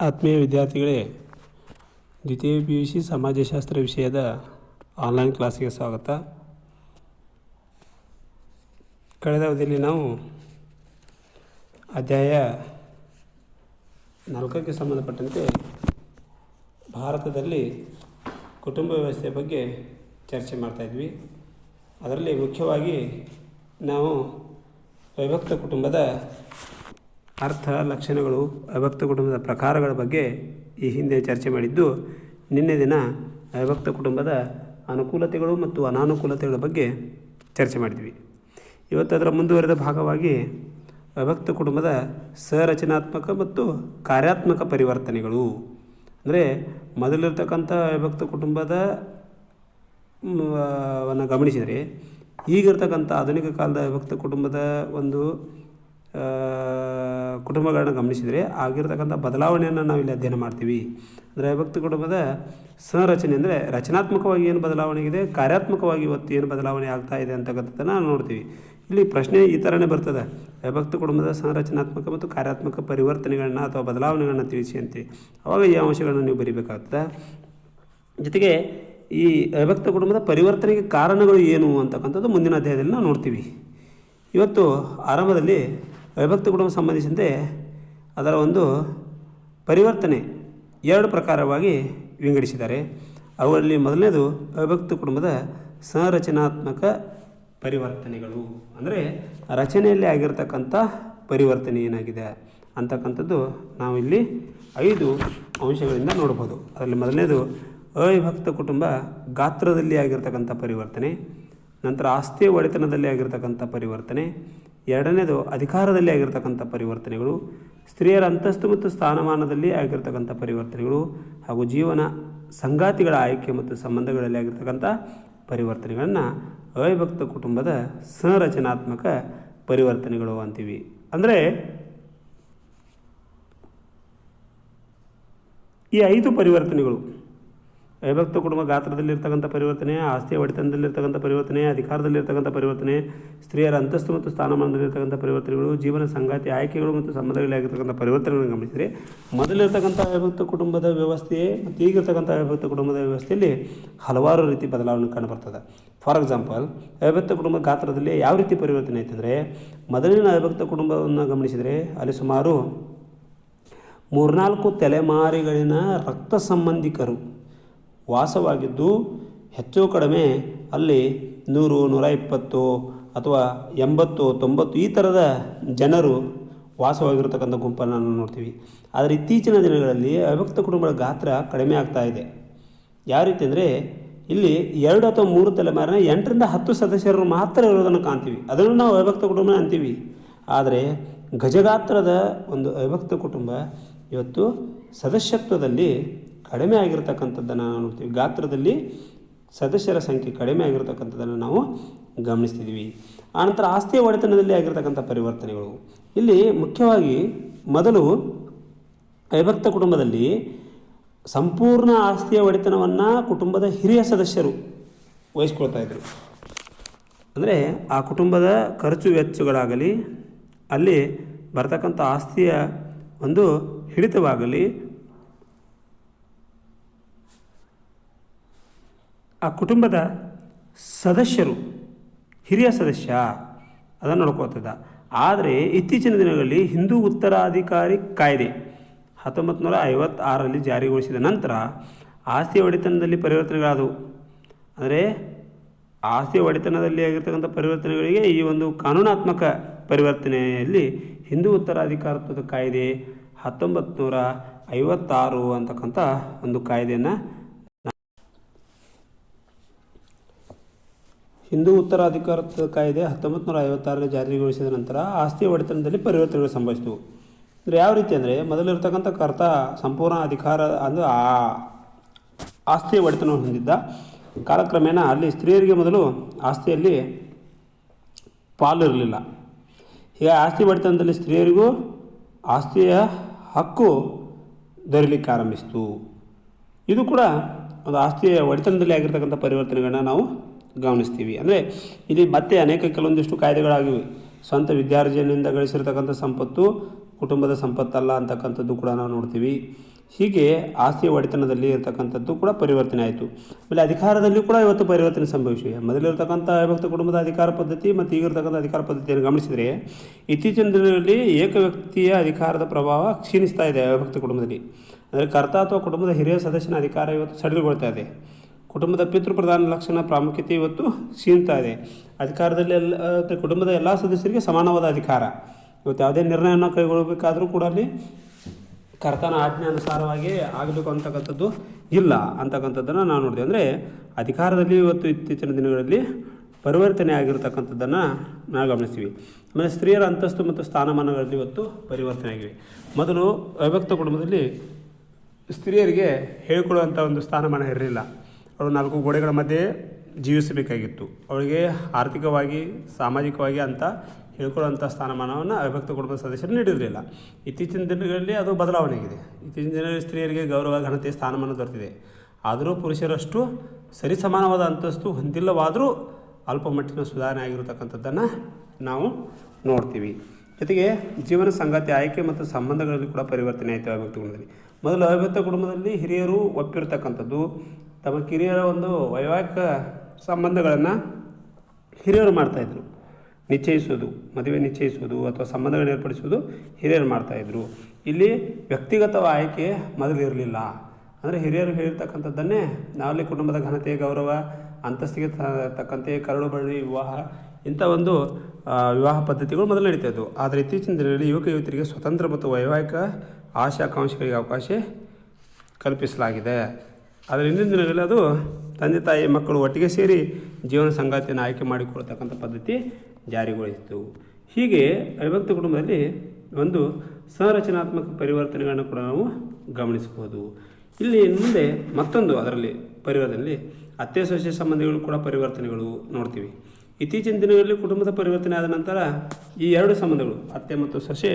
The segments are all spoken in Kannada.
ಆತ್ಮೀಯ ವಿದ್ಯಾರ್ಥಿಗಳೇ ದ್ವಿತೀಯ ಪಿ ಯು ಸಿ ಸಮಾಜಶಾಸ್ತ್ರ ವಿಷಯದ ಆನ್ಲೈನ್ ಕ್ಲಾಸಿಗೆ ಸ್ವಾಗತ. ಕಳೆದ ಅವಧಿಯಲ್ಲಿ ನಾವು ಅಧ್ಯಾಯ ನಾಲ್ಕಕ್ಕೆ ಸಂಬಂಧಪಟ್ಟಂತೆ ಭಾರತದಲ್ಲಿ ಕುಟುಂಬ ವ್ಯವಸ್ಥೆಯ ಬಗ್ಗೆ ಚರ್ಚೆ ಮಾಡ್ತಾಯಿದ್ವಿ ಅದರಲ್ಲಿ ಮುಖ್ಯವಾಗಿ ನಾವು ವಿಭಕ್ತ ಕುಟುಂಬದ ಅರ್ಥ ಲಕ್ಷಣಗಳು ಅವಿಭಕ್ತ ಕುಟುಂಬದ ಪ್ರಕಾರಗಳ ಬಗ್ಗೆ ಈ ಹಿಂದೆ ಚರ್ಚೆ ಮಾಡಿದ್ದು, ನಿನ್ನೆ ದಿನ ಅವಿಭಕ್ತ ಕುಟುಂಬದ ಅನುಕೂಲತೆಗಳು ಮತ್ತು ಅನಾನುಕೂಲತೆಗಳ ಬಗ್ಗೆ ಚರ್ಚೆ ಮಾಡಿದ್ವಿ. ಇವತ್ತು ಅದರ ಮುಂದುವರೆದ ಭಾಗವಾಗಿ ಅವಿಭಕ್ತ ಕುಟುಂಬದ ಸಂರಚನಾತ್ಮಕ ಮತ್ತು ಕಾರ್ಯಾತ್ಮಕ ಪರಿವರ್ತನೆಗಳು. ಅಂದರೆ ಮೊದಲಿರ್ತಕ್ಕಂಥ ಅವಿಭಕ್ತ ಕುಟುಂಬದ ವನ್ನು ಗಮನಿಸಿದರೆ ಈಗಿರ್ತಕ್ಕಂಥ ಆಧುನಿಕ ಕಾಲದ ವಿಭಕ್ತ ಕುಟುಂಬದ ಒಂದು ಕುಟುಂಬಗಳನ್ನ ಗಮನಿಸಿದರೆ ಆಗಿರತಕ್ಕಂಥ ಬದಲಾವಣೆಯನ್ನು ನಾವು ಇಲ್ಲಿ ಅಧ್ಯಯನ ಮಾಡ್ತೀವಿ. ಅಂದರೆ ವಿಭಕ್ತ ಕುಟುಂಬದ ಸಂರಚನೆ ಅಂದರೆ ರಚನಾತ್ಮಕವಾಗಿ ಏನು ಬದಲಾವಣೆ ಇದೆ, ಕಾರ್ಯಾತ್ಮಕವಾಗಿ ಇವತ್ತು ಏನು ಬದಲಾವಣೆ ಆಗ್ತಾ ಇದೆ ಅಂತಕ್ಕಂಥದ್ದನ್ನು ನಾವು ನೋಡ್ತೀವಿ. ಇಲ್ಲಿ ಪ್ರಶ್ನೆ ಈ ಥರನೇ ಬರ್ತದೆ. ವಿಭಕ್ತ ಕುಟುಂಬದ ಸಂರಚನಾತ್ಮಕ ಮತ್ತು ಕಾರ್ಯಾತ್ಮಕ ಪರಿವರ್ತನೆಗಳನ್ನ ಅಥವಾ ಬದಲಾವಣೆಗಳನ್ನ ತಿಳಿಸಿ ಅಂತೀವಿ. ಅವಾಗ ಈ ಅಂಶಗಳನ್ನು ನೀವು ಬರಿಬೇಕಾಗ್ತದೆ. ಜೊತೆಗೆ ಈ ಅವಿಭಕ್ತ ಕುಟುಂಬದ ಪರಿವರ್ತನೆಗೆ ಕಾರಣಗಳು ಏನು ಅಂತಕ್ಕಂಥದ್ದು ಮುಂದಿನ ಅಧ್ಯಾಯದಲ್ಲಿ ನಾವು ನೋಡ್ತೀವಿ. ಇವತ್ತು ಆರಂಭದಲ್ಲಿ ಅವಿಭಕ್ತ ಕುಟುಂಬ ಸಂಬಂಧಿಸಿದಂತೆ ಅದರ ಒಂದು ಪರಿವರ್ತನೆ ಎರಡು ಪ್ರಕಾರವಾಗಿ ವಿಂಗಡಿಸಿದ್ದಾರೆ. ಅವರಲ್ಲಿ ಮೊದಲನೇದು ಅವಿಭಕ್ತ ಕುಟುಂಬದ ಸಂರಚನಾತ್ಮಕ ಪರಿವರ್ತನೆಗಳು. ಅಂದರೆ ರಚನೆಯಲ್ಲಿ ಆಗಿರತಕ್ಕಂಥ ಪರಿವರ್ತನೆ ಏನಾಗಿದೆ ಅಂತಕ್ಕಂಥದ್ದು ನಾವು ಇಲ್ಲಿ ಐದು ಅಂಶಗಳಿಂದ ನೋಡ್ಬೋದು ಅದರಲ್ಲಿ ಮೊದಲನೇದು ಅವಿಭಕ್ತ ಕುಟುಂಬ ಗಾತ್ರದಲ್ಲಿ ಆಗಿರ್ತಕ್ಕಂಥ ಪರಿವರ್ತನೆ, ನಂತರ ಆಸ್ತಿ ಒಡೆತನದಲ್ಲಿ ಆಗಿರತಕ್ಕಂಥ ಪರಿವರ್ತನೆ ಎರಡನೇದು ಅಧಿಕಾರದಲ್ಲಿ ಆಗಿರ್ತಕ್ಕಂಥ ಪರಿವರ್ತನೆಗಳು, ಸ್ತ್ರೀಯರ ಅಂತಸ್ತು ಮತ್ತು ಸ್ಥಾನಮಾನದಲ್ಲಿ ಆಗಿರ್ತಕ್ಕಂಥ ಪರಿವರ್ತನೆಗಳು ಹಾಗೂ ಜೀವನ ಸಂಗಾತಿಗಳ ಆಯ್ಕೆ ಮತ್ತು ಸಂಬಂಧಗಳಲ್ಲಿ ಆಗಿರ್ತಕ್ಕಂಥ ಪರಿವರ್ತನೆಗಳನ್ನು ಅವಿಭಕ್ತ ಕುಟುಂಬದ ಸಂರಚನಾತ್ಮಕ ಪರಿವರ್ತನೆಗಳು ಅಂತೀವಿ. ಅಂದರೆ ಈ ಐದು ಪರಿವರ್ತನೆಗಳು ಅವಿಭಕ್ತ ಕುಟುಂಬ ಗಾತ್ರದಲ್ಲಿರ್ತಕ್ಕಂಥ ಪರಿವರ್ತನೆ, ಆಸ್ತಿಯ ಒಡೆತನದಲ್ಲಿರ್ತಕ್ಕಂಥ ಪರಿವರ್ತನೆ, ಅಧಿಕಾರದಲ್ಲಿರ್ತಕ್ಕಂಥ ಪರಿವರ್ತನೆ, ಸ್ತ್ರೀಯರ ಅಂತಸ್ತು ಮತ್ತು ಸ್ಥಾನಮಾನದಲ್ಲಿರ್ತಕ್ಕಂಥ ಪರಿವರ್ತನೆಗಳು, ಜೀವನ ಸಂಗಾತಿ, ಆಯ್ಕೆಗಳು ಮತ್ತು ಸಂಬಂಧಗಳಾಗಿರ್ತಕ್ಕಂಥ ಪರಿವರ್ತನೆಗಳನ್ನು ಗಮನಿಸಿದರೆ ಮೊದಲಿರ್ತಕ್ಕಂಥ ಅವಿಭಕ್ತ ಕುಟುಂಬದ ವ್ಯವಸ್ಥೆ ಮತ್ತು ಈಗಿರ್ತಕ್ಕಂಥ ಅವಿಭಕ್ತ ಕುಟುಂಬದ ವ್ಯವಸ್ಥೆಯಲ್ಲಿ ಹಲವಾರು ರೀತಿ ಬದಲಾವಣೆ ಕಂಡುಬರ್ತದೆ ಫಾರ್ ಎಕ್ಸಾಂಪಲ್ ಅವಿಭಕ್ತ ಕುಟುಂಬ ಗಾತ್ರದಲ್ಲಿ ಯಾವ ರೀತಿ ಪರಿವರ್ತನೆ ಆಯ್ತಂದರೆ, ಮೊದಲಿನ ಅವಿಭಕ್ತ ಕುಟುಂಬವನ್ನು ಗಮನಿಸಿದರೆ ಅಲ್ಲಿ ಸುಮಾರು ಮೂರ್ನಾಲ್ಕು ತಲೆಮಾರಿಗಳಿನ ರಕ್ತ ಸಂಬಂಧಿಕರು ವಾಸವಾಗಿದ್ದು ಹೆಚ್ಚು ಕಡಿಮೆ ಅಲ್ಲಿ ನೂರು, ನೂರ ಇಪ್ಪತ್ತು ಅಥವಾ ಎಂಬತ್ತು, ತೊಂಬತ್ತು ಈ ಥರದ ಜನರು ವಾಸವಾಗಿರತಕ್ಕಂಥ ಗುಂಪನ್ನು ನಾವು ನೋಡ್ತೀವಿ. ಆದರೆ ಇತ್ತೀಚಿನ ದಿನಗಳಲ್ಲಿ ಅವಿಭಕ್ತ ಕುಟುಂಬಗಳ ಗಾತ್ರ ಕಡಿಮೆ ಆಗ್ತಾ ಇದೆ. ಯಾವ ರೀತಿ ಅಂದರೆ ಇಲ್ಲಿ ಎರಡು ಅಥವಾ ಮೂರು ತಲೆಮಾರಿನ ಎಂಟರಿಂದ ಹತ್ತು ಸದಸ್ಯರು ಮಾತ್ರ ಇರೋದನ್ನು ಕಾಣ್ತೀವಿ. ಅದನ್ನು ನಾವು ಅವಿಭಕ್ತ ಕುಟುಂಬ ಅಂತೀವಿ. ಆದರೆ ಗಜಗಾತ್ರದ ಒಂದು ಅವಿಭಕ್ತ ಕುಟುಂಬ ಇವತ್ತು ಸದಸ್ಯತ್ವದಲ್ಲಿ ಕಡಿಮೆ ಆಗಿರ್ತಕ್ಕಂಥದ್ದನ್ನು ನಾವು ನೋಡ್ತೀವಿ. ಗಾತ್ರದಲ್ಲಿ ಸದಸ್ಯರ ಸಂಖ್ಯೆ ಕಡಿಮೆ ಆಗಿರತಕ್ಕಂಥದ್ದನ್ನು ನಾವು ಗಮನಿಸ್ತಿದ್ದೀವಿ. ಆನಂತರ ಆಸ್ತಿಯ ಒಡೆತನದಲ್ಲಿ ಆಗಿರತಕ್ಕಂಥ ಪರಿವರ್ತನೆಗಳು. ಇಲ್ಲಿ ಮುಖ್ಯವಾಗಿ ಮೊದಲು ಅವಿಭಕ್ತ ಕುಟುಂಬದಲ್ಲಿ ಸಂಪೂರ್ಣ ಆಸ್ತಿಯ ಒಡೆತನವನ್ನು ಕುಟುಂಬದ ಹಿರಿಯ ಸದಸ್ಯರು ವಹಿಸ್ಕೊಳ್ತಾ ಇದ್ದರು ಅಂದರೆ ಆ ಕುಟುಂಬದ ಖರ್ಚು ವೆಚ್ಚಗಳಾಗಲಿ, ಅಲ್ಲಿ ಬರತಕ್ಕಂಥ ಆಸ್ತಿಯ ಒಂದು ಹಿಡಿತವಾಗಲಿ ಆ ಕುಟುಂಬದ ಸದಸ್ಯರು, ಹಿರಿಯ ಸದಸ್ಯ, ಅದನ್ನು ನೋಡ್ಕೋತದ ಆದರೆ ಇತ್ತೀಚಿನ ದಿನಗಳಲ್ಲಿ ಹಿಂದೂ ಉತ್ತರಾಧಿಕಾರಿ ಕಾಯ್ದೆ ಹತ್ತೊಂಬತ್ತು ನೂರ ಐವತ್ತಾರರಲ್ಲಿ ಜಾರಿಗೊಳಿಸಿದ ನಂತರ ಆಸ್ತಿ ಒಡೆತನದಲ್ಲಿ ಪರಿವರ್ತನೆಗಳಾದವು. ಅಂದರೆ ಆಸ್ತಿ ಒಡೆತನದಲ್ಲಿ ಆಗಿರ್ತಕ್ಕಂಥ ಪರಿವರ್ತನೆಗಳಿಗೆ ಈ ಒಂದು ಕಾನೂನಾತ್ಮಕ ಪರಿವರ್ತನೆಯಲ್ಲಿ ಹಿಂದೂ ಉತ್ತರಾಧಿಕಾರತ್ವದ ಕಾಯ್ದೆ ಹತ್ತೊಂಬತ್ತು ನೂರ ಐವತ್ತಾರು ಅಂತಕ್ಕಂಥ ಒಂದು ಕಾಯ್ದೆಯನ್ನು ಹಿಂದೂ ಉತ್ತರಾಧಿಕಾರದ ಕಾಯ್ದೆ ಹತ್ತೊಂಬತ್ತು ನೂರ ಐವತ್ತಾರರಲ್ಲಿ ಜಾರಿಗೊಳಿಸಿದ ನಂತರ ಆಸ್ತಿ ಒಡೆತನದಲ್ಲಿ ಪರಿವರ್ತನೆಗಳು ಸಂಭವಿಸಿತು ಅಂದರೆ ಯಾವ ರೀತಿ ಅಂದರೆ ಮೊದಲಿರ್ತಕ್ಕಂಥ ಕರ್ತ ಸಂಪೂರ್ಣ ಅಧಿಕಾರ ಅಂದರೆ ಆ ಆಸ್ತಿಯ ಒಡೆತನವನ್ನು ಹೊಂದಿದ್ದ ಕಾಲಕ್ರಮೇಣ ಅಲ್ಲಿ ಸ್ತ್ರೀಯರಿಗೆ ಮೊದಲು ಆಸ್ತಿಯಲ್ಲಿ ಪಾಲು ಇರಲಿಲ್ಲ ಹೀಗೆ ಆಸ್ತಿ ಒಡೆತನದಲ್ಲಿ ಸ್ತ್ರೀಯರಿಗೂ ಆಸ್ತಿಯ ಹಕ್ಕು ದೊರೆಯಲಿಕ್ಕೆ ಆರಂಭಿಸಿತು. ಇದು ಕೂಡ ಒಂದು ಆಸ್ತಿಯ ಒಡೆತನದಲ್ಲಿ ಆಗಿರ್ತಕ್ಕಂಥ ಪರಿವರ್ತನೆಗಳನ್ನ ನಾವು ಗಮನಿಸ್ತೀವಿ. ಅಂದರೆ ಇಲ್ಲಿ ಮತ್ತೆ ಅನೇಕ ಕೆಲವೊಂದಿಷ್ಟು ಕಾಯ್ದೆಗಳಾಗಿವೆ. ಸ್ವಂತ ವಿದ್ಯಾರ್ಜನೆಯಿಂದ ಗಳಿಸಿರ್ತಕ್ಕಂಥ ಸಂಪತ್ತು, ಕುಟುಂಬದ ಸಂಪತ್ತಲ್ಲ ಅಂತಕ್ಕಂಥದ್ದು ಕೂಡ ನಾವು ನೋಡ್ತೀವಿ. ಹೀಗೆ ಆಸ್ತಿಯ ಒಡೆತನದಲ್ಲಿ ಇರತಕ್ಕಂಥದ್ದು ಕೂಡ ಪರಿವರ್ತನೆ ಆಯಿತು. ಆಮೇಲೆ ಅಧಿಕಾರದಲ್ಲಿ ಕೂಡ ಇವತ್ತು ಪರಿವರ್ತನೆ ಸಂಭವಿಸಿವೆ. ಮೊದಲಿರ್ತಕ್ಕಂಥ ವ್ಯಕ್ತ ಕುಟುಂಬದ ಅಧಿಕಾರ ಪದ್ಧತಿ ಮತ್ತು ಈಗಿರ್ತಕ್ಕಂಥ ಅಧಿಕಾರ ಪದ್ಧತಿಯನ್ನು ಗಮನಿಸಿದರೆ ಇತ್ತೀಚಿನ ದಿನಗಳಲ್ಲಿ ಏಕ ವ್ಯಕ್ತಿಯ ಅಧಿಕಾರದ ಪ್ರಭಾವ ಕ್ಷೀಣಿಸ್ತಾ ಇದೆ ಅವಿಭಕ್ತ ಕುಟುಂಬದಲ್ಲಿ. ಅಂದರೆ ಕರ್ತ ಅಥವಾ ಕುಟುಂಬದ ಹಿರಿಯ ಸದಸ್ಯನ ಅಧಿಕಾರ ಇವತ್ತು ಸಡಿಲಗೊಳ್ತಾ ಇದೆ. ಕುಟುಂಬದ ಪಿತೃಪ್ರಧಾನ ಲಕ್ಷಣ ಪ್ರಾಮುಖ್ಯತೆ ಇವತ್ತು ಕ್ಷೀಣ್ತಾ ಇದೆ. ಅಧಿಕಾರದಲ್ಲಿ ಎಲ್ಲ ಕುಟುಂಬದ ಎಲ್ಲ ಸದಸ್ಯರಿಗೆ ಸಮಾನವಾದ ಅಧಿಕಾರ. ಇವತ್ತು ಯಾವುದೇ ನಿರ್ಣಯವನ್ನು ಕೈಗೊಳ್ಳಬೇಕಾದರೂ ಕೂಡ ಅಲ್ಲಿ ಕರ್ತನ ಆಜ್ಞೆ ಅನುಸಾರವಾಗಿ ಆಗಬೇಕು ಅಂತಕ್ಕಂಥದ್ದು ಇಲ್ಲ ಅಂತಕ್ಕಂಥದ್ದನ್ನು ನಾವು ನೋಡ್ತೀವಿ. ಅಂದರೆ ಅಧಿಕಾರದಲ್ಲಿ ಇವತ್ತು ಇತ್ತೀಚಿನ ದಿನಗಳಲ್ಲಿ ಪರಿವರ್ತನೆ ಆಗಿರತಕ್ಕಂಥದ್ದನ್ನು ನಾವು ಗಮನಿಸ್ತೀವಿ. ಆಮೇಲೆ ಸ್ತ್ರೀಯರ ಅಂತಸ್ತು ಮತ್ತು ಸ್ಥಾನಮಾನಗಳಲ್ಲಿ ಇವತ್ತು ಪರಿವರ್ತನೆ ಆಗಿವೆ ಮೊದಲು ಅವಿಭಕ್ತ ಕುಟುಂಬದಲ್ಲಿ ಸ್ತ್ರೀಯರಿಗೆ ಹೇಳಿಕೊಡುವಂಥ ಒಂದು ಸ್ಥಾನಮಾನ ಇರಲಿಲ್ಲ. ಅವರು ನಾಲ್ಕು ಗೋಡೆಗಳ ಮಧ್ಯೆ ಜೀವಿಸಬೇಕಾಗಿತ್ತು. ಅವಳಿಗೆ ಆರ್ಥಿಕವಾಗಿ, ಸಾಮಾಜಿಕವಾಗಿ ಅಂತ ಹೇಳ್ಕೊಳ್ಳುವಂಥ ಸ್ಥಾನಮಾನವನ್ನು ಅವಿಭಕ್ತ ಕುಟುಂಬದ ಸದಸ್ಯರು ನೀಡಿರಲಿಲ್ಲ. ಇತ್ತೀಚಿನ ದಿನಗಳಲ್ಲಿ ಅದು ಬದಲಾವಣೆಯಾಗಿದೆ. ಇತ್ತೀಚಿನ ದಿನಗಳಲ್ಲಿ ಸ್ತ್ರೀಯರಿಗೆ ಗೌರವ, ಘನತೆ, ಸ್ಥಾನಮಾನ ದೊರೆತಿದೆ. ಆದರೂ ಪುರುಷರಷ್ಟು ಸರಿಸಮಾನವಾದ ಅಂತಸ್ತು ಹೊಂದಿಲ್ಲವಾದರೂ ಅಲ್ಪ ಮಟ್ಟಿನ ಸುಧಾರಣೆ ಆಗಿರತಕ್ಕಂಥದ್ದನ್ನು ನಾವು ನೋಡ್ತೀವಿ. ಜೊತೆಗೆ ಜೀವನ ಸಂಗಾತಿ, ಆಯ್ಕೆ ಮತ್ತು ಸಂಬಂಧಗಳಲ್ಲಿ ಕೂಡ ಪರಿವರ್ತನೆ ಆಯಿತು ಅವಿಭಕ್ತ ಕುಟುಂಬದಲ್ಲಿ. ಮೊದಲು ಅವಿಭಕ್ತ ಕುಟುಂಬದಲ್ಲಿ ಹಿರಿಯರು ಒಪ್ಪಿರ್ತಕ್ಕಂಥದ್ದು ತಮ್ಮ ಕಿರಿಯರ ಒಂದು ವೈವಾಹಿಕ ಸಂಬಂಧಗಳನ್ನು ಹಿರಿಯರು ಮಾಡ್ತಾಯಿದ್ರು ನಿಶ್ಚಯಿಸೋದು ಮದುವೆ ನಿಶ್ಚಯಿಸೋದು ಅಥವಾ ಸಂಬಂಧಗಳನ್ನು ಏರ್ಪಡಿಸೋದು ಹಿರಿಯರು ಮಾಡ್ತಾಯಿದ್ರು ಇಲ್ಲಿ ವ್ಯಕ್ತಿಗತ ಆಯ್ಕೆ ಮೊದಲಿರಲಿಲ್ಲ ಅಂದರೆ ಹಿರಿಯರು ಹೇಳಿರ್ತಕ್ಕಂಥದ್ದನ್ನೇ ನಾವಲ್ಲಿ ಕುಟುಂಬದ ಘನತೆ, ಗೌರವ, ಅಂತಸ್ತಿಗೆ ತಕ್ಕಂತೆ ಕರಡು ಬಳ್ಳಿ, ವಿವಾಹ, ಇಂಥ ಒಂದು ವಿವಾಹ ಪದ್ಧತಿಗಳು ಮೊದಲು ನಡೀತಾ ಇದ್ದವು ಆದರೆ ಇತ್ತೀಚಿನ ದಿನಗಳಲ್ಲಿ ಯುವಕ ಯುವತಿಯರಿಗೆ ಸ್ವತಂತ್ರ ಮತ್ತು ವೈವಾಹಿಕ ಆಶಾಕಾಂಕ್ಷೆಗಳಿಗೆ ಅವಕಾಶ ಕಲ್ಪಿಸಲಾಗಿದೆ. ಆದರೆ ಇಂದಿನ ದಿನಗಳಲ್ಲಿ ಅದು ತಂದೆ ತಾಯಿ ಮಕ್ಕಳು ಒಟ್ಟಿಗೆ ಸೇರಿ ಜೀವನ ಸಂಗಾತಿಯನ್ನು ಆಯ್ಕೆ ಮಾಡಿಕೊಳ್ತಕ್ಕಂಥ ಪದ್ಧತಿ ಜಾರಿಗೊಳಿಸಿತು. ಹೀಗೆ ಅವಿಭಕ್ತ ಕುಟುಂಬದಲ್ಲಿ ಒಂದು ಸಂರಚನಾತ್ಮಕ ಪರಿವರ್ತನೆಗಳನ್ನು ಕೂಡ ನಾವು ಗಮನಿಸಬಹುದು. ಇಲ್ಲಿ ಮುಂದೆ ಮತ್ತೊಂದು ಅದರಲ್ಲಿ ಪರಿವರ್ತನೆಯಲ್ಲಿ ಅತ್ತೆ ಸೊಸೆ ಸಂಬಂಧಗಳು ಕೂಡ ಪರಿವರ್ತನೆಗಳು ನೋಡ್ತೀವಿ. ಇತ್ತೀಚಿನ ದಿನಗಳಲ್ಲಿ ಕುಟುಂಬದ ಪರಿವರ್ತನೆ ಆದ ನಂತರ ಈ ಎರಡು ಸಂಬಂಧಗಳು, ಅತ್ತೆ ಮತ್ತು ಸೊಸೆ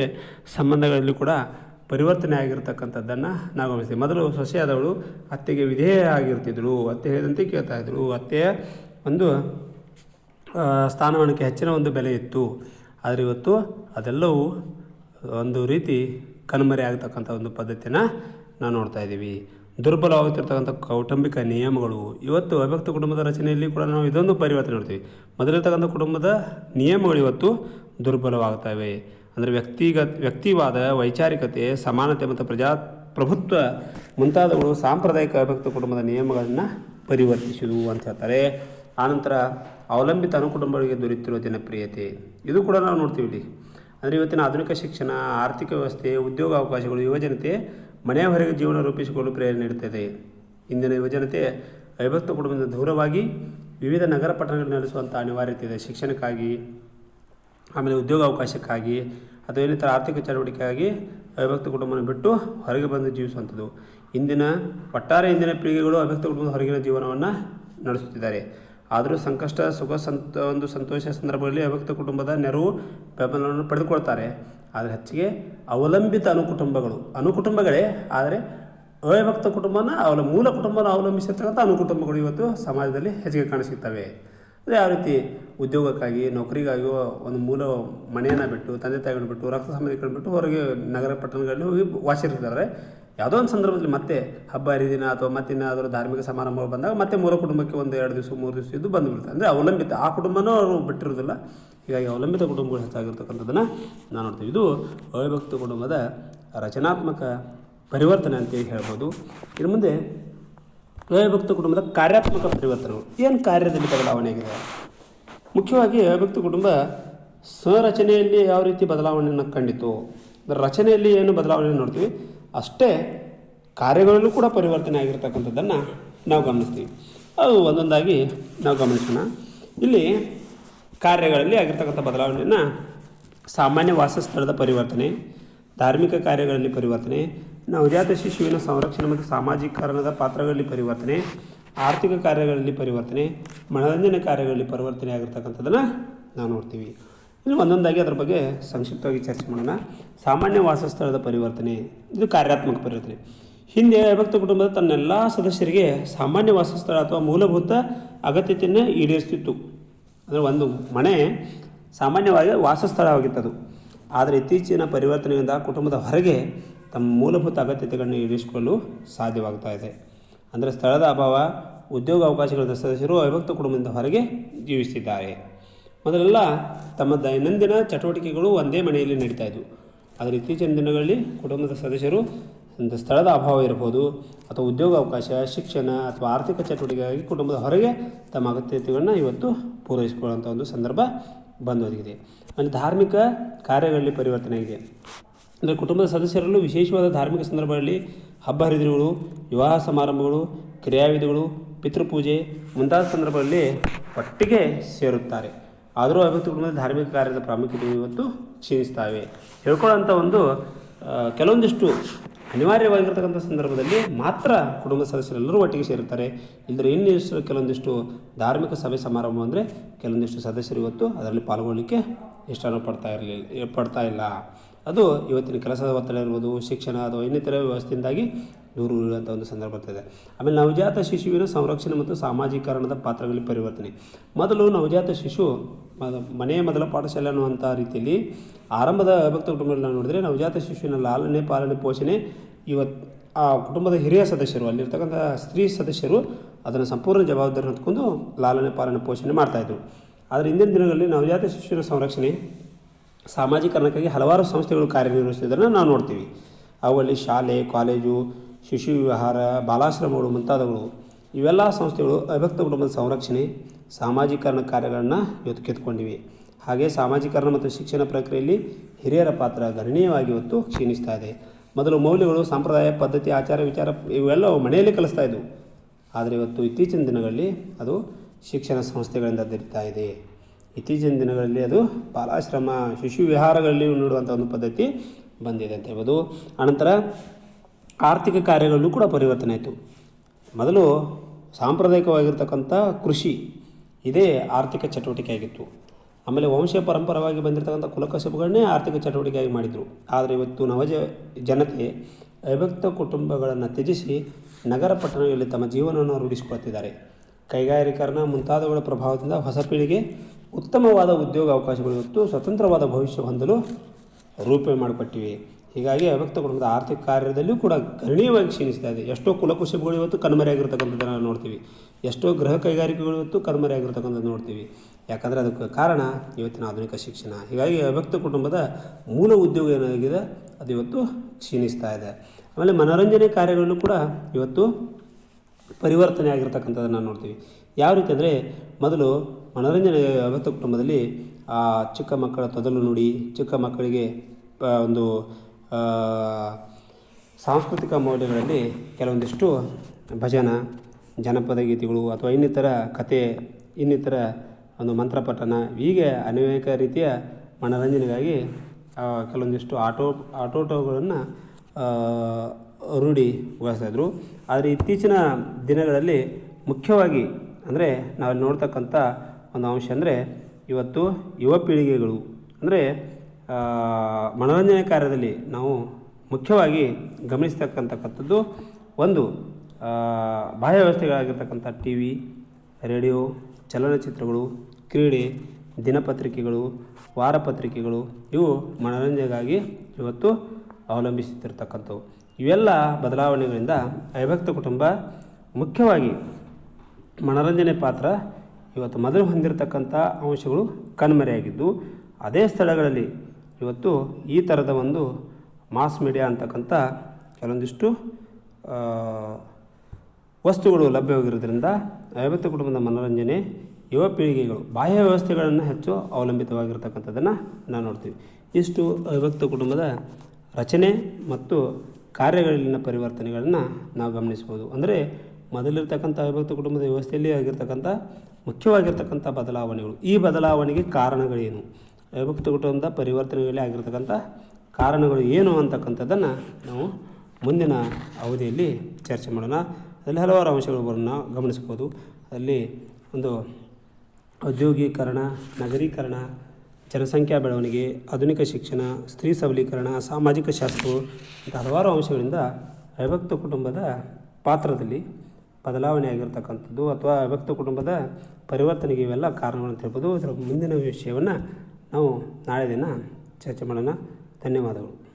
ಸಂಬಂಧಗಳಲ್ಲಿ ಕೂಡ ಪರಿವರ್ತನೆ ಆಗಿರ್ತಕ್ಕಂಥದ್ದನ್ನು ನಾವು ಗಮನಿಸ್ತೀವಿ. ಮೊದಲು ಸೊಸೆಯಾದವಳು ಅತ್ತೆಗೆ ವಿಧೇಯ ಆಗಿರ್ತಿದ್ರು ಅತ್ತೆ ಹೇಳಿದಂತೆ ಕೇಳ್ತಾ ಇದ್ರು ಅತ್ತೆಯ ಒಂದು ಸ್ಥಾನಮಾನಕ್ಕೆ ಹೆಚ್ಚಿನ ಒಂದು ಬೆಲೆ ಇತ್ತು. ಆದರೆ ಇವತ್ತು ಅದೆಲ್ಲವೂ ಒಂದು ರೀತಿ ಕಣ್ಮರೆ ಆಗತಕ್ಕಂಥ ಒಂದು ಪದ್ಧತಿನ ನಾವು ನೋಡ್ತಾ ಇದ್ದೀವಿ. ದುರ್ಬಲವಾಗುತ್ತಿರ್ತಕ್ಕಂಥ ಕೌಟುಂಬಿಕ ನಿಯಮಗಳು. ಇವತ್ತು ಅವ್ಯಕ್ತ ಕುಟುಂಬದ ರಚನೆಯಲ್ಲಿ ಕೂಡ ನಾವು ಇದೊಂದು ಪರಿವರ್ತನೆ ನೋಡ್ತೀವಿ. ಮೊದಲಿರ್ತಕ್ಕಂಥ ಕುಟುಂಬದ ನಿಯಮಗಳು ಇವತ್ತು ದುರ್ಬಲವಾಗ್ತವೆ ಅಂದರೆ ವ್ಯಕ್ತಿಗತ ವ್ಯಕ್ತಿವಾದ ವೈಚಾರಿಕತೆ, ಸಮಾನತೆ ಮತ್ತು ಪ್ರಜಾಪ್ರಭುತ್ವ ಮುಂತಾದವುಗಳು ಸಾಂಪ್ರದಾಯಿಕ ಅವಿಭಕ್ತ ಕುಟುಂಬದ ನಿಯಮಗಳನ್ನು ಪರಿವರ್ತಿಸಿದವು ಅಂತ ಹೇಳ್ತಾರೆ. ಆನಂತರ ಅವಲಂಬಿತ ಅನುಕುಟುಂಬಗಳಿಗೆ ದೊರೆತಿರುವ ಜನಪ್ರಿಯತೆ. ಇದು ಕೂಡ ನಾವು ನೋಡ್ತೀವಿ ಇಲ್ಲಿ. ಅಂದರೆ ಇವತ್ತಿನ ಆಧುನಿಕ ಶಿಕ್ಷಣ, ಆರ್ಥಿಕ ವ್ಯವಸ್ಥೆ, ಉದ್ಯೋಗ ಅವಕಾಶಗಳು, ಯುವಜನತೆ ಮನೆಯ ಹೊರಗೆ ಜೀವನ ರೂಪಿಸಿಕೊಳ್ಳಲು ಪ್ರೇರಣೆ ನೀಡುತ್ತದೆ. ಇಂದಿನ ಯುವಜನತೆ ಅವಿಭಕ್ತ ಕುಟುಂಬದಿಂದ ದೂರವಾಗಿ ವಿವಿಧ ನಗರ ಪಟ್ಟಣಗಳಲ್ಲಿ ನಡೆಸುವಂಥ ಅನಿವಾರ್ಯತೆ ಇದೆ. ಶಿಕ್ಷಣಕ್ಕಾಗಿ ಆಮೇಲೆ ಉದ್ಯೋಗ ಅವಕಾಶಕ್ಕಾಗಿ ಅಥವಾ ಇನ್ನಿತರ ಆರ್ಥಿಕ ಚಟುವಟಿಕೆಗಾಗಿ ಅವಿಭಕ್ತ ಕುಟುಂಬನ ಬಿಟ್ಟು ಹೊರಗೆ ಬಂದು ಜೀವಿಸುವಂಥದ್ದು. ಇಂದಿನ ಒಟ್ಟಾರೆ ಇಂದಿನ ಪೀಳಿಗೆಗಳು ಅವಿಭಕ್ತ ಕುಟುಂಬದ ಹೊರಗಿನ ಜೀವನವನ್ನು ನಡೆಸುತ್ತಿದ್ದಾರೆ. ಆದರೂ ಸಂಕಷ್ಟ, ಸುಖ, ಸಂತ, ಒಂದು ಸಂತೋಷ ಸಂದರ್ಭದಲ್ಲಿ ಅವಿಭಕ್ತ ಕುಟುಂಬದ ನೆರವು ಬೆಂಬಲವನ್ನು ಪಡೆದುಕೊಳ್ತಾರೆ. ಆದರೆ ಹೆಚ್ಚಿಗೆ ಅವಲಂಬಿತ ಅನುಕುಟುಂಬಗಳು, ಅನುಕುಟುಂಬಗಳೇ, ಆದರೆ ಅವಿಭಕ್ತ ಕುಟುಂಬನ ಅವಲ, ಮೂಲ ಕುಟುಂಬನ ಅವಲಂಬಿಸಿರ್ತಕ್ಕಂಥ ಅನುಕುಟುಂಬಗಳು ಇವತ್ತು ಸಮಾಜದಲ್ಲಿ ಹೆಚ್ಚಿಗೆ ಕಾಣಸಿಗ್ತವೆ ಅದು ಯಾವ ರೀತಿ ಉದ್ಯೋಗಕ್ಕಾಗಿ, ನೌಕರಿಗಾಗಿಯೋ ಒಂದು ಮೂಲ ಮನೆಯನ್ನು ಬಿಟ್ಟು, ತಂದೆ ತಾಯಿಗಳನ್ನ ಬಿಟ್ಟು, ರಕ್ತ ಸಂಬಂಧಿಗಳನ್ನ ಬಿಟ್ಟು ಹೊರಗೆ ನಗರ ಪಟ್ಟಣಗಳಲ್ಲಿ ಹೋಗಿ ವಾಸಿರ್ತಾರೆ ಯಾವುದೋ ಒಂದು ಸಂದರ್ಭದಲ್ಲಿ ಮತ್ತೆ ಹಬ್ಬ, ಹರಿದಿನ ಅಥವಾ ಮತ್ತೆ ಏನಾದರೂ ಧಾರ್ಮಿಕ ಸಮಾರಂಭಗಳು ಬಂದಾಗ ಮತ್ತೆ ಮೂಲ ಕುಟುಂಬಕ್ಕೆ ಒಂದು ಎರಡು ದಿವಸ, ಮೂರು ದಿವಸ ಇದು ಬಂದುಬಿಡುತ್ತೆ ಅಂದರೆ ಅವಲಂಬಿತ, ಆ ಕುಟುಂಬನೂ ಅವರು ಬಿಟ್ಟಿರೋದಿಲ್ಲ ಹೀಗಾಗಿ ಅವಲಂಬಿತ ಕುಟುಂಬಗಳು ಹೆಚ್ಚಾಗಿರ್ತಕ್ಕಂಥದ್ದನ್ನು ನಾನು ನೋಡ್ತೀವಿ. ಇದು ಅವಿಭಕ್ತ ಕುಟುಂಬದ ರಚನಾತ್ಮಕ ಪರಿವರ್ತನೆ ಅಂತೇಳಿ ಹೇಳ್ಬೋದು. ಇನ್ನು ಮುಂದೆ ಅವಿಭಕ್ತ ಕುಟುಂಬದ ಕಾರ್ಯಾತ್ಮಕ ಪರಿವರ್ತನೆಗಳು. ಏನು ಕಾರ್ಯದಲ್ಲಿ ಬದಲಾವಣೆ ಆಗಿದೆ? ಮುಖ್ಯವಾಗಿ ಅವಿಭಕ್ತ ಕುಟುಂಬ ಸಂರಚನೆಯಲ್ಲಿ ಯಾವ ರೀತಿ ಬದಲಾವಣೆಯನ್ನು ಕಂಡಿತು ರಚನೆಯಲ್ಲಿ ಏನು ಬದಲಾವಣೆ ನೋಡ್ತೀವಿ? ಅಷ್ಟೇ ಕಾರ್ಯಗಳಲ್ಲೂ ಕೂಡ ಪರಿವರ್ತನೆ ಆಗಿರ್ತಕ್ಕಂಥದ್ದನ್ನು ನಾವು ಗಮನಿಸ್ತೀವಿ. ಅದು ಒಂದೊಂದಾಗಿ ನಾವು ಗಮನಿಸೋಣ. ಇಲ್ಲಿ ಕಾರ್ಯಗಳಲ್ಲಿ ಆಗಿರ್ತಕ್ಕಂಥ ಬದಲಾವಣೆಯನ್ನು ಸಾಮಾನ್ಯ ವಾಸಸ್ಥಳದ ಪರಿವರ್ತನೆ, ಧಾರ್ಮಿಕ ಕಾರ್ಯಗಳಲ್ಲಿ ಪರಿವರ್ತನೆ ನವಜಾತ ಶಿಶುವಿನ ಸಂರಕ್ಷಣೆ ಮತ್ತು ಸಾಮಾಜೀಕರಣದ ಪಾತ್ರಗಳಲ್ಲಿ ಪರಿವರ್ತನೆ, ಆರ್ಥಿಕ ಕಾರ್ಯಗಳಲ್ಲಿ ಪರಿವರ್ತನೆ, ಮನೋರಂಜನೆ ಕಾರ್ಯಗಳಲ್ಲಿ ಪರಿವರ್ತನೆ ಆಗಿರ್ತಕ್ಕಂಥದ್ದನ್ನು ನಾವು ನೋಡ್ತೀವಿ. ಇನ್ನು ಒಂದೊಂದಾಗಿ ಅದರ ಬಗ್ಗೆ ಸಂಕ್ಷಿಪ್ತವಾಗಿ ಚರ್ಚೆ ಮಾಡೋಣ. ಸಾಮಾನ್ಯ ವಾಸಸ್ಥಳದ ಪರಿವರ್ತನೆ, ಇದು ಕಾರ್ಯಾತ್ಮಕ ಪರಿವರ್ತನೆ. ಹಿಂದೆ ಅವಿಭಕ್ತ ಕುಟುಂಬದ ತನ್ನೆಲ್ಲ ಸದಸ್ಯರಿಗೆ ಸಾಮಾನ್ಯ ವಾಸಸ್ಥಳ ಅಥವಾ ಮೂಲಭೂತ ಅಗತ್ಯತೆಯನ್ನು ಈಡೇರಿಸ್ತಿತ್ತು. ಅಂದರೆ ಒಂದು ಮನೆ ಸಾಮಾನ್ಯವಾಗಿ ವಾಸಸ್ಥಳವಾಗಿತ್ತದು. ಆದರೆ ಇತ್ತೀಚಿನ ಪರಿವರ್ತನೆಯಿಂದ ಕುಟುಂಬದ ಹೊರಗೆ ತಮ್ಮ ಮೂಲಭೂತ ಅಗತ್ಯತೆಗಳನ್ನು ಈಡೇರಿಸಿಕೊಳ್ಳಲು ಸಾಧ್ಯವಾಗ್ತಾ ಇದೆ. ಅಂದರೆ ಸ್ಥಳದ ಅಭಾವ, ಉದ್ಯೋಗ ಅವಕಾಶಗಳ ಸದಸ್ಯರು ಅವಿಭಕ್ತ ಕುಟುಂಬದಿಂದ ಹೊರಗೆ ಜೀವಿಸುತ್ತಿದ್ದಾರೆ. ಮೊದಲೆಲ್ಲ ತಮ್ಮ ದೈನಂದಿನ ಚಟುವಟಿಕೆಗಳು ಒಂದೇ ಮನೆಯಲ್ಲಿ ನಡೀತಾ ಇದ್ವು. ಆದರೆ ಇತ್ತೀಚಿನ ದಿನಗಳಲ್ಲಿ ಕುಟುಂಬದ ಸದಸ್ಯರು ಒಂದು ಸ್ಥಳದ ಅಭಾವ ಇರಬಹುದು, ಅಥವಾ ಉದ್ಯೋಗ ಅವಕಾಶ, ಶಿಕ್ಷಣ ಅಥವಾ ಆರ್ಥಿಕ ಚಟುವಟಿಕೆಗಾಗಿ ಕುಟುಂಬದ ಹೊರಗೆ ತಮ್ಮ ಅಗತ್ಯತೆಗಳನ್ನ ಇವತ್ತು ಪೂರೈಸಿಕೊಳ್ಳುವಂಥ ಒಂದು ಸಂದರ್ಭ ಬಂದೊದಗಿದೆ. ಅಂದರೆ ಧಾರ್ಮಿಕ ಕಾರ್ಯಗಳಲ್ಲಿ ಪರಿವರ್ತನೆ ಆಗಿದೆ. ಅಂದರೆ ಕುಟುಂಬದ ಸದಸ್ಯರಲ್ಲೂ ವಿಶೇಷವಾದ ಧಾರ್ಮಿಕ ಸಂದರ್ಭಗಳಲ್ಲಿ ಹಬ್ಬ ಹರಿದಿನಗಳು, ವಿವಾಹ ಸಮಾರಂಭಗಳು, ಕ್ರಿಯಾವಿಧಿಗಳು, ಪಿತೃಪೂಜೆ ಮುಂತಾದ ಸಂದರ್ಭಗಳಲ್ಲಿ ಒಟ್ಟಿಗೆ ಸೇರುತ್ತಾರೆ. ಆದರೂ ಅಭಿವೃದ್ಧಿ ಕುಟುಂಬದ ಧಾರ್ಮಿಕ ಕಾರ್ಯದ ಪ್ರಾಮುಖ್ಯತೆ ಇವತ್ತು ಕ್ಷೀಣಿಸ್ತಾವೆ ಹೇಳ್ಕೊಳ್ಳೋಂಥ ಒಂದು ಕೆಲವೊಂದಿಷ್ಟು ಅನಿವಾರ್ಯವಾಗಿರ್ತಕ್ಕಂಥ ಸಂದರ್ಭದಲ್ಲಿ ಮಾತ್ರ ಕುಟುಂಬ ಸದಸ್ಯರೆಲ್ಲರೂ ಒಟ್ಟಿಗೆ ಸೇರುತ್ತಾರೆ. ಇಲ್ಲದ್ರೆ ಇನ್ನಿಷ್ಟು ಕೆಲವೊಂದಿಷ್ಟು ಧಾರ್ಮಿಕ ಸಭೆ ಸಮಾರಂಭ ಅಂದರೆ ಕೆಲವೊಂದಿಷ್ಟು ಸದಸ್ಯರು ಇವತ್ತು ಅದರಲ್ಲಿ ಪಾಲ್ಗೊಳ್ಳಿಕ್ಕೆ ಇಷ್ಟನೂ ಪಡ್ತಾ ಇರಲಿಲ್ಲ ಪಡ್ತಾ ಇಲ್ಲ. ಅದು ಇವತ್ತಿನ ಕೆಲಸದ ಒತ್ತಡ ಇರ್ಬೋದು ಶಿಕ್ಷಣ ಅಥವಾ ಇನ್ನಿತರ ವ್ಯವಸ್ಥೆಯಿಂದಾಗಿ ದೂರ ಇರುವಂಥ ಒಂದು ಸಂದರ್ಭ ಬರ್ತದೆ ಆಮೇಲೆ ನವಜಾತ ಶಿಶುವಿನ ಸಂರಕ್ಷಣೆ ಮತ್ತು ಸಾಮಾಜೀಕರಣದ ಪಾತ್ರಗಳಲ್ಲಿ ಪರಿವರ್ತನೆ. ಮೊದಲು ನವಜಾತ ಶಿಶು ಮನೆಯ ಮೊದಲ ಪಾಠಶಾಲೆ ಅನ್ನುವಂಥ ರೀತಿಯಲ್ಲಿ ಆರಂಭದ ಭಕ್ತ ಕುಟುಂಬಗಳನ್ನ ನೋಡಿದರೆ ನವಜಾತ ಶಿಶುವಿನ ಲಾಲನೆ, ಪಾಲನೆ, ಪೋಷಣೆ ಇವತ್ತು ಆ ಕುಟುಂಬದ ಹಿರಿಯ ಸದಸ್ಯರು, ಅಲ್ಲಿರ್ತಕ್ಕಂಥ ಸ್ತ್ರೀ ಸದಸ್ಯರು ಅದನ್ನು ಸಂಪೂರ್ಣ ಜವಾಬ್ದಾರಿ ಹೊತ್ಕೊಂಡು ಲಾಲನೆ, ಪಾಲನೆ, ಪೋಷಣೆ ಮಾಡ್ತಾಯಿದ್ರು ಆದರೆ ಇಂದಿನ ದಿನಗಳಲ್ಲಿ ನವಜಾತ ಶಿಶುವಿನ ಸಂರಕ್ಷಣೆ ಸಾಮಾಜೀಕರಣಕ್ಕಾಗಿ ಹಲವಾರು ಸಂಸ್ಥೆಗಳು ಕಾರ್ಯನಿರ್ವಹಿಸುವುದನ್ನು ನಾವು ನೋಡ್ತೀವಿ. ಅವುಗಳಲ್ಲಿ ಶಾಲೆ, ಕಾಲೇಜು, ಶಿಶು ವಿಹಾರ ಬಾಲಾಶ್ರಮಗಳು ಮುಂತಾದವುಗಳು. ಇವೆಲ್ಲ ಸಂಸ್ಥೆಗಳು ಅವಿಭಕ್ತ ಕುಟುಂಬದ ಸಂರಕ್ಷಣೆ, ಸಾಮಾಜೀಕರಣ ಕಾರ್ಯಗಳನ್ನು ಇವತ್ತು ಕಿತ್ಕೊಂಡಿವೆ. ಹಾಗೆ ಸಾಮಾಜೀಕರಣ ಮತ್ತು ಶಿಕ್ಷಣ ಪ್ರಕ್ರಿಯೆಯಲ್ಲಿ ಹಿರಿಯರ ಪಾತ್ರ ಗಣನೀಯವಾಗಿ ಇವತ್ತು ಕ್ಷೀಣಿಸ್ತಾ ಇದೆ. ಮೊದಲು ಮೌಲ್ಯಗಳು, ಸಂಪ್ರದಾಯ, ಪದ್ಧತಿ, ಆಚಾರ, ವಿಚಾರ ಇವೆಲ್ಲವೂ ಮನೆಯಲ್ಲಿ ಕಲಿಸ್ತಾ ಇದ್ದವು ಆದರೆ ಇವತ್ತು ಇತ್ತೀಚಿನ ದಿನಗಳಲ್ಲಿ ಅದು ಶಿಕ್ಷಣ ಸಂಸ್ಥೆಗಳಿಂದ ದೊರೀತಾ ಇದೆ. ಇತ್ತೀಚಿನ ದಿನಗಳಲ್ಲಿ ಅದು ಬಾಲಾಶ್ರಮ, ಶಿಶು ವಿಹಾರಗಳಲ್ಲಿ ನೀಡುವಂಥ ಒಂದು ಪದ್ಧತಿ ಬಂದಿದೆ ಅಂತ ಹೇಳ್ಬೋದು. ಅನಂತರ ಆರ್ಥಿಕ ಕಾರ್ಯಗಳಲ್ಲೂ ಕೂಡ ಪರಿವರ್ತನೆ ಆಯಿತು. ಮೊದಲು ಸಾಂಪ್ರದಾಯಿಕವಾಗಿರ್ತಕ್ಕಂಥ ಕೃಷಿ ಇದೇ ಆರ್ಥಿಕ ಚಟುವಟಿಕೆ ಆಗಿತ್ತು. ಆಮೇಲೆ ವಂಶ ಪರಂಪರವಾಗಿ ಬಂದಿರತಕ್ಕಂಥ ಕುಲಕಸಬುಗಳನ್ನೇ ಆರ್ಥಿಕ ಚಟುವಟಿಕೆಯಾಗಿ ಮಾಡಿದರು. ಆದರೆ ಇವತ್ತು ನವಜ ಜನತೆ ಅವಿಭಕ್ತ ಕುಟುಂಬಗಳನ್ನು ತ್ಯಜಿಸಿ ನಗರ ಪಟ್ಟಣಗಳಲ್ಲಿ ತಮ್ಮ ಜೀವನವನ್ನು ರೂಢಿಸಿಕೊಳ್ತಿದ್ದಾರೆ. ಕೈಗಾರಿಕರಣ ಮುಂತಾದವುಗಳ ಪ್ರಭಾವದಿಂದ ಹೊಸ ಪೀಳಿಗೆ ಉತ್ತಮವಾದ ಉದ್ಯೋಗ ಅವಕಾಶಗಳು ಇವತ್ತು ಸ್ವತಂತ್ರವಾದ ಭವಿಷ್ಯ ಹೊಂದಲು ರೂಪೆ ಮಾಡಿಕೊಟ್ಟಿವೆ. ಹೀಗಾಗಿ ಅವ್ಯಕ್ತ ಕುಟುಂಬದ ಆರ್ಥಿಕ ಕಾರ್ಯದಲ್ಲೂ ಕೂಡ ಗಣನೀಯವಾಗಿ ಕ್ಷೀಣಿಸ್ತಾ ಇದೆ. ಎಷ್ಟೋ ಕುಲಕುಶಗಳು ಇವತ್ತು ಕಣ್ಮರೆಯಾಗಿರ್ತಕ್ಕಂಥದ್ದನ್ನು ನೋಡ್ತೀವಿ. ಎಷ್ಟೋ ಗೃಹ ಕೈಗಾರಿಕೆಗಳು ಇವತ್ತು ಕಣ್ಮರೆಯಾಗಿರ್ತಕ್ಕಂಥದ್ದು ನೋಡ್ತೀವಿ. ಯಾಕಂದರೆ ಅದಕ್ಕೆ ಕಾರಣ ಇವತ್ತಿನ ಆಧುನಿಕ ಶಿಕ್ಷಣ. ಹೀಗಾಗಿ ಅವ್ಯಕ್ತ ಕುಟುಂಬದ ಮೂಲ ಉದ್ಯೋಗ ಏನಾಗಿದೆ? ಅದು ಇವತ್ತು ಕ್ಷೀಣಿಸ್ತಾ ಇದೆ. ಆಮೇಲೆ ಮನೋರಂಜನೆ ಕಾರ್ಯಗಳನ್ನು ಕೂಡ ಇವತ್ತು ಪರಿವರ್ತನೆ ಆಗಿರ್ತಕ್ಕಂಥದ್ದನ್ನು ನೋಡ್ತೀವಿ. ಯಾವ ರೀತಿ ಅಂದರೆ ಮೊದಲು ಮನೋರಂಜನೆ ಅವತ್ತ ಕುಟುಂಬದಲ್ಲಿ, ಆ ಚಿಕ್ಕ ಮಕ್ಕಳ ತೊದಲು ನುಡಿ, ಚಿಕ್ಕ ಮಕ್ಕಳಿಗೆ ಒಂದು ಸಾಂಸ್ಕೃತಿಕ ಮೌಲ್ಯಗಳಲ್ಲಿ ಕೆಲವೊಂದಿಷ್ಟು ಭಜನ, ಜನಪದ ಗೀತೆಗಳು ಅಥವಾ ಇನ್ನಿತರ ಕತೆ, ಇನ್ನಿತರ ಒಂದು ಮಂತ್ರಪಠನ ಹೀಗೆ ಅನೇಕ ರೀತಿಯ ಮನೋರಂಜನೆಗಾಗಿ ಕೆಲವೊಂದಿಷ್ಟು ಆಟೋ, ಆಟೋಟಗಳನ್ನು ರೂಢಿಗೊಳಿಸ್ತಾಯಿದ್ರು ಆದರೆ ಇತ್ತೀಚಿನ ದಿನಗಳಲ್ಲಿ ಮುಖ್ಯವಾಗಿ ಅಂದರೆ ನಾವು ನೋಡ್ತಕ್ಕಂಥ ಒಂದು ಅಂಶ ಅಂದರೆ ಇವತ್ತು ಯುವ ಪೀಳಿಗೆಗಳು ಅಂದರೆ ಮನೋರಂಜನೆ ಕಾರ್ಯದಲ್ಲಿ ನಾವು ಮುಖ್ಯವಾಗಿ ಗಮನಿಸ್ತಕ್ಕಂಥಕ್ಕಂಥದ್ದು ಒಂದು ಬಾಹ್ಯ ವ್ಯವಸ್ಥೆಗಳಾಗಿರ್ತಕ್ಕಂಥ ಟಿ ವಿ ರೇಡಿಯೋ, ಚಲನಚಿತ್ರಗಳು, ಕ್ರೀಡೆ, ದಿನಪತ್ರಿಕೆಗಳು, ವಾರಪತ್ರಿಕೆಗಳು, ಇವು ಮನೋರಂಜನೆಗಾಗಿ ಇವತ್ತು ಅವಲಂಬಿಸುತ್ತಿರ್ತಕ್ಕಂಥವು. ಇವೆಲ್ಲ ಬದಲಾವಣೆಗಳಿಂದ ಅವಿಭಕ್ತ ಕುಟುಂಬ ಮುಖ್ಯವಾಗಿ ಮನೋರಂಜನೆ ಪಾತ್ರ ಇವತ್ತು ಮೊದಲು ಹೊಂದಿರತಕ್ಕಂಥ ಅಂಶಗಳು ಕಣ್ಮರೆಯಾಗಿದ್ದು, ಅದೇ ಸ್ಥಳಗಳಲ್ಲಿ ಇವತ್ತು ಈ ಥರದ ಒಂದು ಮಾಸ್ ಮೀಡಿಯಾ ಅಂತಕ್ಕಂಥ ಕೆಲವೊಂದಿಷ್ಟು ವಸ್ತುಗಳು ಲಭ್ಯವಾಗಿರೋದ್ರಿಂದ ಐವತ್ತು ಕುಟುಂಬದ ಮನೋರಂಜನೆ, ಯುವ ಪೀಳಿಗೆಗಳು ಬಾಹ್ಯ ವ್ಯವಸ್ಥೆಗಳನ್ನು ಹೆಚ್ಚು ಅವಲಂಬಿತವಾಗಿರ್ತಕ್ಕಂಥದ್ದನ್ನು ನಾವು ನೋಡ್ತೀವಿ. ಇಷ್ಟು ಅವಿಭಕ್ತ ಕುಟುಂಬದ ರಚನೆ ಮತ್ತು ಕಾರ್ಯಗಳಲ್ಲಿನ ಪರಿವರ್ತನೆಗಳನ್ನು ನಾವು ಗಮನಿಸ್ಬೋದು. ಅಂದರೆ ಮೊದಲಿರ್ತಕ್ಕಂಥ ಅವಿಭಕ್ತ ಕುಟುಂಬದ ವ್ಯವಸ್ಥೆಯಲ್ಲಿ ಆಗಿರ್ತಕ್ಕಂಥ ಮುಖ್ಯವಾಗಿರ್ತಕ್ಕಂಥ ಬದಲಾವಣೆಗಳು. ಈ ಬದಲಾವಣೆಗೆ ಕಾರಣಗಳೇನು? ಅವಿಭಕ್ತ ಕುಟುಂಬದ ಪರಿವರ್ತನೆಗಳಲ್ಲಿ ಆಗಿರ್ತಕ್ಕಂಥ ಕಾರಣಗಳು ಏನು ಅಂತಕ್ಕಂಥದ್ದನ್ನು ನಾವು ಮುಂದಿನ ಅವಧಿಯಲ್ಲಿ ಚರ್ಚೆ ಮಾಡೋಣ. ಅದರಲ್ಲಿ ಹಲವಾರು ಅಂಶಗಳು ಬರೋಣ, ಗಮನಿಸ್ಬೋದು. ಅಲ್ಲಿ ಒಂದು ಔದ್ಯೋಗೀಕರಣ, ನಗರೀಕರಣ, ಜನಸಂಖ್ಯಾ ಬೆಳವಣಿಗೆ, ಆಧುನಿಕ ಶಿಕ್ಷಣ, ಸ್ತ್ರೀ ಸಬಲೀಕರಣ, ಸಾಮಾಜಿಕ ಶಾಸ್ತ್ರ ಹಲವಾರು ಅಂಶಗಳಿಂದ ಅವಿಭಕ್ತ ಕುಟುಂಬದ ಪಾತ್ರದಲ್ಲಿ ಬದಲಾವಣೆ ಆಗಿರ್ತಕ್ಕಂಥದ್ದು ಅಥವಾ ವ್ಯಕ್ತ ಕುಟುಂಬದ ಪರಿವರ್ತನೆಗೆ ಇವೆಲ್ಲ ಕಾರಣಗಳು ಅಂತ ಹೇಳ್ಬೋದು. ಇದರ ಮುಂದಿನ ವಿಷಯವನ್ನು ನಾವು ನಾಳೆ ದಿನ ಚರ್ಚೆ ಮಾಡೋಣ. ಧನ್ಯವಾದಗಳು.